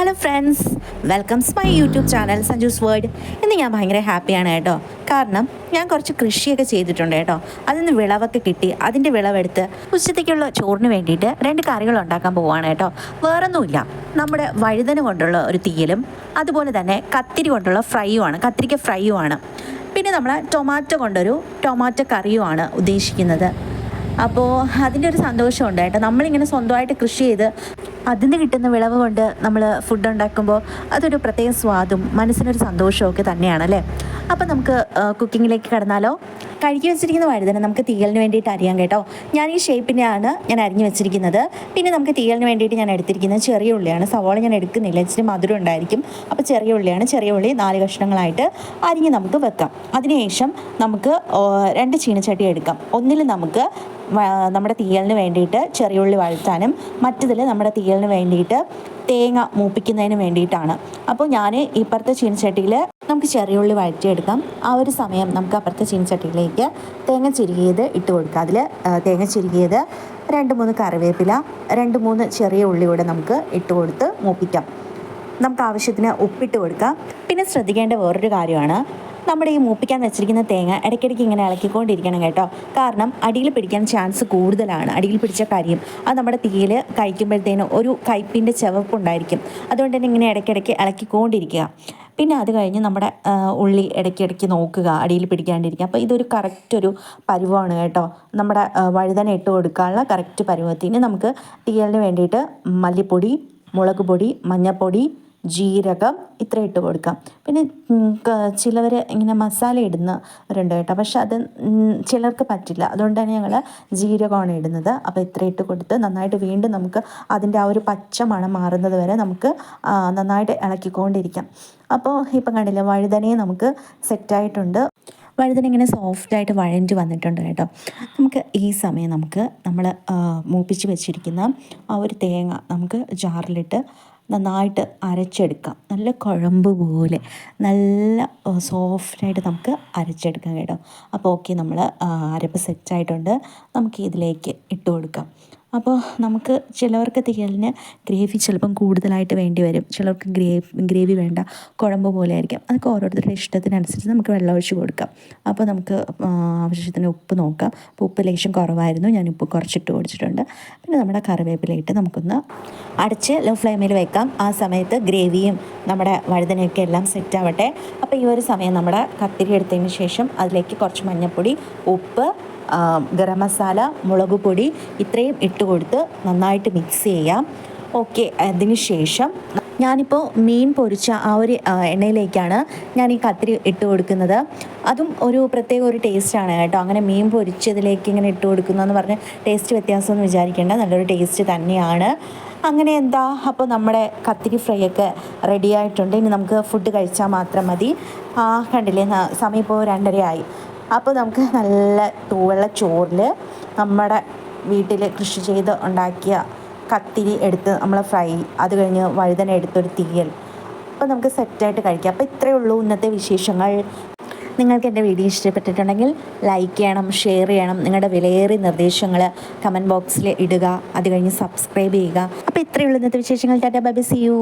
Hello friends welcomes my YouTube channel Sanju's world ഇന്ന് ഞാൻ ഭയങ്കര ഹാപ്പിയാണ് കേട്ടോ. കാരണം ഞാൻ കുറച്ച് കൃഷിയൊക്കെ ചെയ്തിട്ടുണ്ട് കേട്ടോ. അതിൽ നിന്ന് വിളവൊക്കെ കിട്ടി. അതിന്റെ വിളവെടുത്ത് ഉച്ചത്തേക്കുള്ള ചോറിന് വേണ്ടിയിട്ട് രണ്ട് കറികൾ ഉണ്ടാക്കാൻ പോവുകയാണ് കേട്ടോ. വേറൊന്നുമില്ല. നമ്മുടെ വഴുതന കൊണ്ടുള്ള ഒരു തീയലും അതുപോലെ തന്നെ കത്തിരി കൊണ്ടുള്ള ഫ്രൈയുമാണ്. കത്തിരിക്ക ഫ്രൈയുമാണ്. പിന്നെ നമ്മൾ ടൊമാറ്റോ കൊണ്ടൊരു ടൊമാറ്റോ കറിയുമാണ് ഉദ്ദേശിക്കുന്നത്. അപ്പോൾ അതിന്റെ ഒരു സന്തോഷമുണ്ട് കേട്ടോ. നമ്മളിങ്ങനെ സ്വന്തമായിട്ട് കൃഷി ചെയ്ത് അതിൽ നിന്ന് കിട്ടുന്ന വിളവ് കൊണ്ട് നമ്മൾ ഫുഡ് ഉണ്ടാക്കുമ്പോൾ അതൊരു പ്രത്യേക സ്വാദും മനസ്സിനൊരു സന്തോഷവും സന്തോഷമൊക്കെ തന്നെയാണ് അല്ലേ അപ്പം നമുക്ക് കുക്കിങ്ങിലേക്ക് കടന്നാലോ? കഴുകി വെച്ചിരിക്കുന്ന വഴുതന നമുക്ക് തീയലിന് വേണ്ടിയിട്ട് അറിയാം കേട്ടോ. ഞാൻ ഈ ഷേപ്പിനെയാണ് ഞാൻ അരിഞ്ഞു വെച്ചിരിക്കുന്നത്. പിന്നെ നമുക്ക് തീയലിന് വേണ്ടിയിട്ട് ഞാൻ എടുത്തിരിക്കുന്നത് ചെറിയ ഉള്ളിയാണ്. സവോള ഞാൻ എടുക്കുന്നില്ല. ഇച്ചിരി മധുരം ഉണ്ടായിരിക്കും. അപ്പോൾ ചെറിയ ഉള്ളിയാണ്. ചെറിയ ഉള്ളി നാല് കഷ്ണങ്ങളായിട്ട് അരിഞ്ഞ് നമുക്ക് വെക്കാം. അതിനുശേഷം നമുക്ക് രണ്ട് ചീനച്ചട്ടി എടുക്കാം. ഒന്നിൽ നമുക്ക് നമ്മുടെ തീയലിന് വേണ്ടിയിട്ട് ചെറിയ ഉള്ളി വഴുത്താനും മറ്റതിൽ നമ്മുടെ തീയലിന് വേണ്ടിയിട്ട് തേങ്ങ മൂപ്പിക്കുന്നതിന് വേണ്ടിയിട്ടാണ്. അപ്പോൾ ഞാൻ ഇപ്പുറത്തെ ചീനച്ചട്ടിയിൽ നമുക്ക് ചെറിയ ഉള്ളി വഴറ്റിയെടുക്കാം. ആ ഒരു സമയം നമുക്ക് അപ്പുറത്തെ ചീനച്ചട്ടിയിലേക്ക് തേങ്ങ ചിരുകിയത് ഇട്ട് കൊടുക്കാം. അതിൽ തേങ്ങ ചിരുകിയത് രണ്ട് മൂന്ന് കറിവേപ്പില രണ്ട് മൂന്ന് ചെറിയ ഉള്ളി കൂടെ നമുക്ക് ഇട്ട് കൊടുത്ത് മൂപ്പിക്കാം. നമുക്ക് ആവശ്യത്തിന് ഉപ്പിട്ട് കൊടുക്കാം. പിന്നെ ശ്രദ്ധിക്കേണ്ട വേറൊരു കാര്യമാണ് നമ്മുടെ ഈ മൂപ്പിക്കാൻ വെച്ചിരിക്കുന്ന തേങ്ങ ഇടയ്ക്കിടയ്ക്ക് ഇങ്ങനെ ഇളക്കിക്കൊണ്ടിരിക്കണം കേട്ടോ. കാരണം അടിയിൽ പിടിക്കാൻ ചാൻസ് കൂടുതലാണ്. അടിയിൽ പിടിച്ച കരിയും. അത് നമ്മുടെ തീയിൽ കഴിക്കുമ്പോഴത്തേനും ഒരു കയ്പിന്റെ ചവപ്പുണ്ടായിരിക്കും അതുകൊണ്ട് തന്നെ ഇങ്ങനെ ഇടയ്ക്കിടയ്ക്ക് ഇളക്കിക്കൊണ്ടിരിക്കുക. പിന്നെ അത് കഴിഞ്ഞ് നമ്മുടെ ഉള്ളി ഇടയ്ക്കിടയ്ക്ക് നോക്കുക അടിയിൽ പിടിക്കാണ്ടിരിക്കുക. അപ്പോൾ ഇതൊരു കറക്റ്റ് ഒരു പരുവമാണ് കേട്ടോ. നമ്മുടെ വഴുതന ഇട്ട് കൊടുക്കാനുള്ള കറക്റ്റ് പരുവത്തിന് നമുക്ക് തീയലിന് വേണ്ടിയിട്ട് മല്ലിപ്പൊടി മുളക് പൊടി മഞ്ഞൾപ്പൊടി ജീരകം ഇത്ര ഇട്ട് കൊടുക്കാം. പിന്നെ ചിലവർ ഇങ്ങനെ മസാല ഇടുന്നവരുണ്ട് കേട്ടോ. പക്ഷെ അത് ചിലർക്ക് പറ്റില്ല. അതുകൊണ്ട് തന്നെ ഞങ്ങൾ ജീരകമാണ് ഇടുന്നത്. അപ്പോൾ ഇത്ര ഇട്ട് കൊടുത്ത് നന്നായിട്ട് വീണ്ടും നമുക്ക് അതിന്റെ ആ ഒരു പച്ച മണം മാറുന്നത് വരെ നമുക്ക് നന്നായിട്ട് ഇളക്കിക്കൊണ്ടിരിക്കാം. അപ്പോൾ ഇപ്പം കണ്ടില്ല വഴുതനയെ നമുക്ക് സെറ്റായിട്ടുണ്ട്. വഴുതന ഇങ്ങനെ സോഫ്റ്റായിട്ട് വഴഞ്ഞു വന്നിട്ടുണ്ട് കേട്ടോ. നമുക്ക് ഈ സമയം നമുക്ക് നമ്മൾ മൂപ്പിച്ച് വെച്ചിരിക്കുന്ന ആ ഒരു തേങ്ങ നമുക്ക് ജാറിലിട്ട് നന്നായിട്ട് അരച്ചെടുക്കാം. നല്ല കുഴമ്പ് പോലെ നല്ല സോഫ്റ്റായിട്ട് നമുക്ക് അരച്ചെടുക്കാം കേട്ടോ. അപ്പോൾ ഓക്കെ നമ്മൾ അരപ്പ് സെറ്റായിട്ടുണ്ട് നമുക്ക് ഇതിലേക്ക് ഇട്ട് കൊടുക്കാം. അപ്പോൾ നമുക്ക് ചിലവർക്ക് തീയലിന് ഗ്രേവി ചിലപ്പം കൂടുതലായിട്ട് വേണ്ടി വരും. ചിലർക്ക് ഗ്രേവി ഗ്രേവി വേണ്ട. കുഴമ്പ് പോലെ ആയിരിക്കും. അതൊക്കെ ഓരോരുത്തരുടെ ഇഷ്ടത്തിനനുസരിച്ച് നമുക്ക് വെള്ളം ഒഴിച്ച് കൊടുക്കാം. അപ്പോൾ നമുക്ക് ആവശ്യത്തിന് ഉപ്പ് നോക്കാം. അപ്പോൾ ഉപ്പ് ലേശം കുറവായിരുന്നു. ഞാൻ ഉപ്പ് കുറച്ചിട്ട് കൊടുത്തിട്ടുണ്ട്. പിന്നെ നമ്മുടെ കറിവേപ്പിലയിട്ട് നമുക്കൊന്ന് അടച്ച് ലോ ഫ്ലെയിമിൽ വെക്കാം. ആ സമയത്ത് ഗ്രേവിയും നമ്മുടെ വഴുതനയൊക്കെ എല്ലാം സെറ്റ് ആവട്ടെ. അപ്പോൾ ഈ ഒരു സമയം നമ്മുടെ കത്തിരി എടുത്തതിന് ശേഷം അതിലേക്ക് കുറച്ച് മഞ്ഞൾപ്പൊടി ഉപ്പ് ഗരം മസാല മുളക് പൊടി ഇത്രയും ഇട്ട് കൊടുത്ത് നന്നായിട്ട് മിക്സ് ചെയ്യാം. ഓക്കെ അതിന് ശേഷം ഞാനിപ്പോൾ മീൻ പൊരിച്ച ആ ഒരു എണ്ണയിലേക്കാണ് ഞാൻ ഈ കത്തിരി ഇട്ട് കൊടുക്കുന്നത്. അതും ഒരു പ്രത്യേക ഒരു ടേസ്റ്റാണ് കേട്ടോ. അങ്ങനെ മീൻ പൊരിച്ചതിലേക്ക് ഇങ്ങനെ ഇട്ട് കൊടുക്കുന്നതെന്ന് പറഞ്ഞ് ടേസ്റ്റ് വ്യത്യാസമൊന്നും വിചാരിക്കേണ്ട. നല്ലൊരു ടേസ്റ്റ് തന്നെയാണ്. അങ്ങനെ എന്താ? അപ്പോൾ നമ്മുടെ കത്തിരി ഫ്രൈ ഒക്കെ റെഡി ആയിട്ടുണ്ട്. ഇനി നമുക്ക് ഫുഡ് കഴിച്ചാൽ മാത്രം മതി. ആ കണ്ടില്ലേ? സമയം ഇപ്പോൾ രണ്ടരയായി. അപ്പോൾ നമുക്ക് നല്ല തൂവെള്ള ചോറിൽ നമ്മുടെ വീട്ടിൽ കൃഷി ചെയ്ത് ഉണ്ടാക്കിയ കത്തിരി എടുത്ത് നമ്മൾ ഫ്രൈ അത് കഴിഞ്ഞ് വഴുതന എടുത്തൊരു തീയൽ. അപ്പോൾ നമുക്ക് സെറ്റായിട്ട് കഴിക്കാം. അപ്പോൾ ഇത്രയേ ഉള്ളൂ ഇന്നത്തെ വിശേഷങ്ങൾ. നിങ്ങൾക്ക് എന്റെ വീഡിയോ ഇഷ്ടപ്പെട്ടിട്ടുണ്ടെങ്കിൽ ലൈക്ക് ചെയ്യണം ഷെയർ ചെയ്യണം. നിങ്ങളുടെ വിലയേറിയ നിർദ്ദേശങ്ങൾ കമന്റ് ബോക്സിൽ ഇടുക. അത് കഴിഞ്ഞ് സബ്സ്ക്രൈബ് ചെയ്യുക. അപ്പോൾ ഇത്രയേ ഉള്ളൂ ഇന്നത്തെ വിശേഷങ്ങൾ. Tata by C U